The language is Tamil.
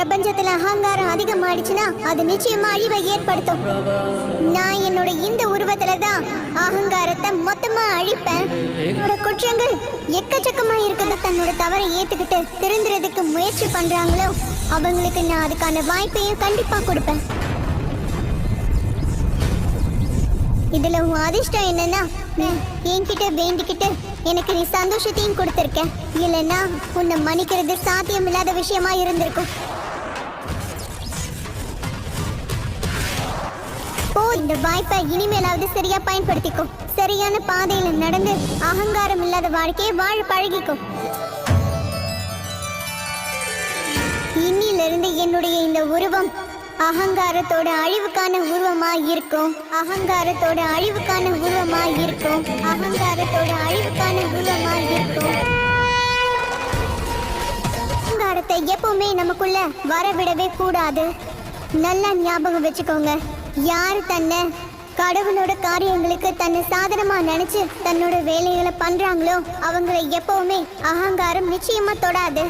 பிரபஞ்சத்துல அகங்காரம் அதிகமாயிடுச்சுன்னா அது நிச்சயமா அழிவை ஏற்படுத்தும். நான் என்னோட இந்த உருவத்துல தான் அகங்காரத்தை மொத்தமா அழிப்பேன். என்னோட குற்றங்கள் எக்கச்சக்கமா இருக்குது தன்னோட தவறை ஏத்துக்கிட்டு திருந்துறதுக்கு முயற்சி பண்றாங்களோ அவங்களுக்கு நான் அதுக்கான வாய்ப்பையும் கண்டிப்பா கொடுப்பேன். இதுல உன் அதிர்ஷ்டம் என்னன்னா என்கிட்ட வேண்டிக்கிட்டு எனக்கு நீ சந்தோஷத்தையும் கொடுத்துருக்க. இல்லைன்னா உன்னை மன்னிக்கிறது சாத்தியம் இல்லாத விஷயமா இருந்திருக்கும். ஓ இந்த வாய்ப்பை இனிமேலாவது சரியா பயன்படுத்திக்கோ. சரியான பாதையில நடந்து அகங்காரம் இல்லாத வாழ்க்கையை வாழ பழகிக்கோ. இன்னிலிருந்து என்னுடைய இந்த உருவம் அகங்காரத்தோட அழிவுக்கான உருவமா இருக்கும் அகங்காரத்தோட அழிவுக்கான உருவமா இருக்கும் அகங்காரத்தோட அழிவுக்கான உருவமா இருக்கும் அகங்காரத்தை எப்பவுமே நமக்குள்ள வரவிடவே கூடாது. நல்லா ஞாபகம் வச்சுக்கோங்க. யார் தன்னை கடவுளோட காரியங்களுக்கு தன்னை சாதனமா நினைச்சு தன்னோட வேலைகளை பண்றாங்களோ அவங்களை எப்பவுமே அகங்காரம் நிச்சயமா தொடாது.